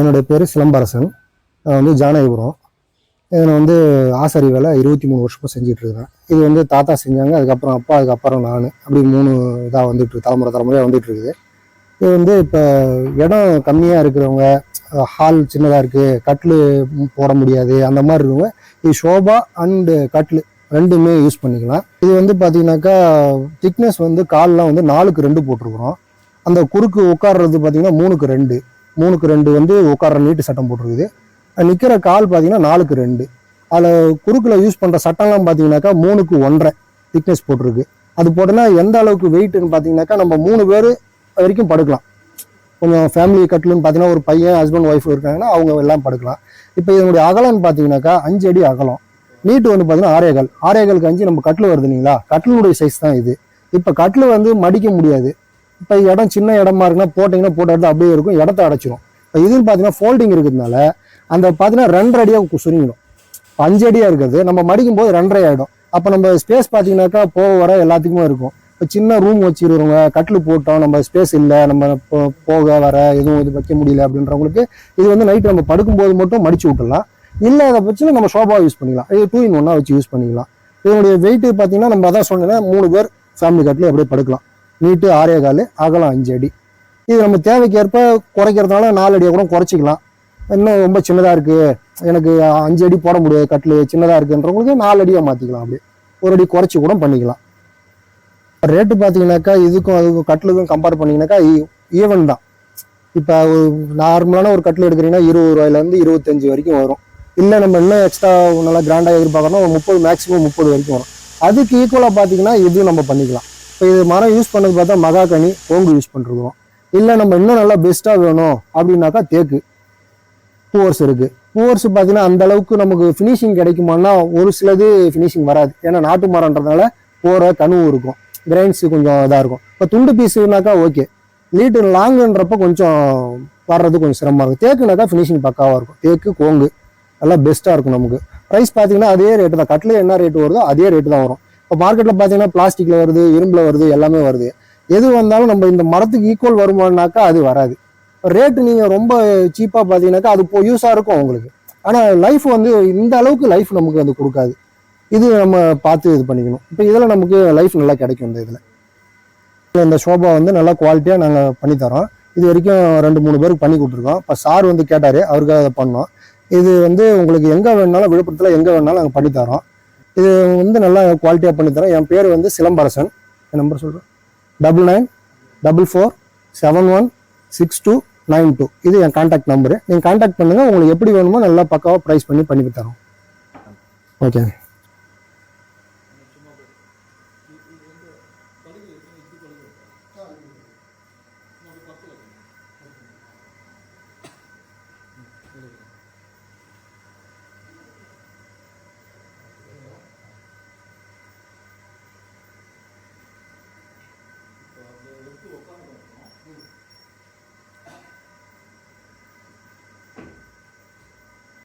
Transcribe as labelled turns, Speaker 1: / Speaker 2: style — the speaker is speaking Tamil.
Speaker 1: என்னுடைய பேர் சிலம்பரசன். நான் வந்து ஜானகிபுரம். இதில் வந்து ஆசாரி வேலை இருபத்தி மூணு வருஷமாக செஞ்சுட்டு இருக்கிறேன் இது வந்து தாத்தா செஞ்சாங்க அதுக்கப்புறம் அப்பா அதுக்கப்புறம் நான். அப்படி மூணு இதாக வந்துட்டு தலைமுறை தலைமுறையாக வந்துட்டு இருக்குது இது வந்து இப்போ இடம் கம்மியாக இருக்கிறவங்க ஹால் சின்னதாக இருக்குது கட்டில் போட முடியாது அந்த மாதிரி இருக்கவங்க இது ஷோபா அண்டு கட்டில் ரெண்டுமே யூஸ் பண்ணிக்கலாம். இது வந்து பார்த்தீங்கன்னாக்கா திக்னஸ் வந்து கால்லாம் வந்து நாலுக்கு ரெண்டு போட்டிருக்கிறோம். அந்த குறுக்கு உட்கார்றது பார்த்தீங்கன்னா மூணுக்கு ரெண்டு. மூணுக்கு ரெண்டு வந்து உட்கார்ற நீட்டு சட்டம் போட்டிருக்குது. நிற்கிற கால் பார்த்தீங்கன்னா நாலுக்கு ரெண்டு. அதில் குறுக்கில் யூஸ் பண்ணுற சட்டம்லாம் பார்த்தீங்கன்னாக்கா மூணுக்கு ஒன்றரை திக்னஸ் போட்டிருக்கு. அது போட்டோன்னா எந்த அளவுக்கு வெயிட்னு பார்த்தீங்கன்னாக்கா நம்ம மூணு பேர் வரைக்கும் படுக்கலாம். கொஞ்சம் ஃபேமிலி கட்டிலுன்னு பார்த்தீங்கன்னா ஒரு பையன் ஹஸ்பண்ட் ஒய்ஃப் இருக்காங்கன்னா அவங்க எல்லாம் படுக்கலாம். இப்போ இதனுடைய அகலம்னு பார்த்தீங்கன்னாக்கா அஞ்சு அடி அகலம். நீட்டு வந்து பார்த்தீங்கன்னா ஆரேகால் ஆரேகாலுக்கு அஞ்சு நம்ம கட்டில் வருது இல்லைங்களா? கட்டிலுடைய சைஸ் தான் இது. இப்போ கட்டில் வந்து மடிக்க முடியாது. இப்போ இடம் சின்ன இடமா இருக்குன்னா போட்டிங்கன்னா போட்ட இடத்துல அப்படியே இருக்கும். இடத்த அடைச்சிரும். இப்போ இதுன்னு பார்த்தீங்கன்னா ஃபோல்டிங் இருக்கிறதுனால அந்த பார்த்தீங்கன்னா ரெண்டரை அடியாக சுருங்கிடும். இப்போ அஞ்சு அடியாக இருக்கிறது நம்ம மடிக்கும் போது ரெண்டரை ஆகிடும் அப்போ நம்ம ஸ்பேஸ் பார்த்தீங்கன்னாக்கா போக வர எல்லாத்துக்குமே இருக்கும். இப்போ சின்ன ரூம் வச்சிருக்கிறவங்க கட்டில் போட்டோம் நம்ம ஸ்பேஸ் இல்லை நம்ம போ- போக வர எதுவும் இது வைக்க முடியல அப்படின்றவங்களுக்கு இது வந்து நைட் நம்ம படுக்கும்போது மட்டும் மடிச்சு இல்லை இல்லாத பட்சத்தில் நம்ம சோபாவை யூஸ் பண்ணிக்கலாம். இது டூ இன் ஒன்னாக வச்சு யூஸ் பண்ணிக்கலாம். இதனுடைய வெயிட்டு பார்த்தீங்கன்னா நம்ம அதான் சொன்னேன்னா மூணு பேர் ஃபேமிலி கட்டில் அப்படியே படுக்கலாம். நீட்டு ஆறே கால் அகலம் அஞ்சு அடி. இது நம்ம தேவைக்கு ஏற்ப குறைக்கிறதுனால நாலு அடியை கூட குறைச்சிக்கலாம். இன்னும் ரொம்ப சின்னதாக இருக்குது எனக்கு அஞ்சு அடி போட முடியாது கட்டில் சின்னதாக இருக்குன்றவங்களுக்கு நாலு அடியாக மாற்றிக்கலாம் அப்படி ஒரு அடி குறைச்சி கூட பண்ணிக்கலாம். ரேட்டு பார்த்தீங்கன்னாக்கா இதுக்கும் அதுக்கும் கட்டிலுக்கும் கம்பேர் பண்ணிங்கனாக்கா ஈவன் தான். இப்போ நார்மலான ஒரு கட்டில் எடுக்கிறீங்கன்னா இருபது ரூபாயிலேருந்து இருபத்தஞ்சு வரைக்கும் வரும். இல்லை நம்ம இன்னும் எக்ஸ்ட்ரா நல்லா கிராண்டாக எதிர்பார்க்கணும் ஒரு முப்பது மேக்ஸிமம் முப்பது வரைக்கும் வரும். அதுக்கு ஈக்குவலாக பார்த்தீங்கன்னா இதுவும் நம்ம பண்ணிக்கலாம். இப்போ இது மரம் யூஸ் பண்ணது பார்த்தா மகாகனி கோங்கு யூஸ் பண்ணிருக்கோம் இல்லை நம்ம இன்னும் நல்லா பெஸ்ட்டாக வேணும் அப்படின்னாக்கா தேக்கு. பூவர்ஸ் இருக்குது பூவர்ஸ் பார்த்தீங்கன்னா அந்த அளவுக்கு நமக்கு ஃபினிஷிங் கிடைக்குமானா ஒரு சிலது ஃபினிஷிங் வராது. ஏன்னா நாட்டு மரம்ன்றதுனால போகிற கனவு இருக்கும். கிரைன்ஸ் கொஞ்சம் இதாக இருக்கும். இப்போ துண்டு பீஸுனாக்கா ஓகே லீட்டு லாங்குன்றப்ப கொஞ்சம் வர்றது கொஞ்சம் சிரமமாக இருக்கும். தேக்குனாக்கா ஃபினிஷிங் பக்காவாக இருக்கும். தேக்கு கோங்கு நல்லா பெஸ்ட்டாக இருக்கும் நமக்கு. ப்ரைஸ் பார்த்தீங்கன்னா அதே ரேட்டு தான். கட்டில் என்ன ரேட்டு வருதோ அதே ரேட்டு தான் வரும். இப்போ மார்க்கெட்டில் பார்த்தீங்கன்னா பிளாஸ்டிக்கில் வருது இரும்பில் வருது எல்லாமே வருது. எது வந்தாலும் நம்ம இந்த மரத்துக்கு ஈக்குவல் வருமானாக்கா அது வராது. ரேட்டு நீங்கள் ரொம்ப சீப்பாக பார்த்தீங்கன்னாக்கா அது இப்போ யூஸாக இருக்கும் உங்களுக்கு. ஆனால் லைஃப் வந்து இந்த அளவுக்கு லைஃப் நமக்கு அது கொடுக்காது. இது நம்ம பார்த்து இது பண்ணிக்கணும். இப்போ இதில் நமக்கு லைஃப் நல்லா கிடைக்கும் இந்த இதில். இந்த ஷோபா வந்து நல்லா குவாலிட்டியாக நாங்கள் பண்ணித்தரோம் இது வரைக்கும் ரெண்டு மூணு பேருக்கு பண்ணி கொடுத்துருக்கோம். இப்போ சார் வந்து கேட்டார் அவருக்காக அதை பண்ணோம். இது வந்து உங்களுக்கு எங்கே வேணாலும் விழுப்புரத்தில் எங்கே வேணாலும் நாங்கள் பண்ணித்தரோம் இது வந்து நல்லா குவாலிட்டியாக பண்ணித்தரேன் என் பேர் வந்து சிலம்பரசன். என் நம்பர் சொல்கிறேன் double nine double four seven one six two nine two இது என் கான்டாக்ட் நம்பரு நீங்கள் கான்டாக்ட் பண்ணுங்கள் உங்களுக்கு எப்படி வேணுமோ நல்லா பக்காவாக ப்ரைஸ் பண்ணி பண்ணி தரோம். ஓகே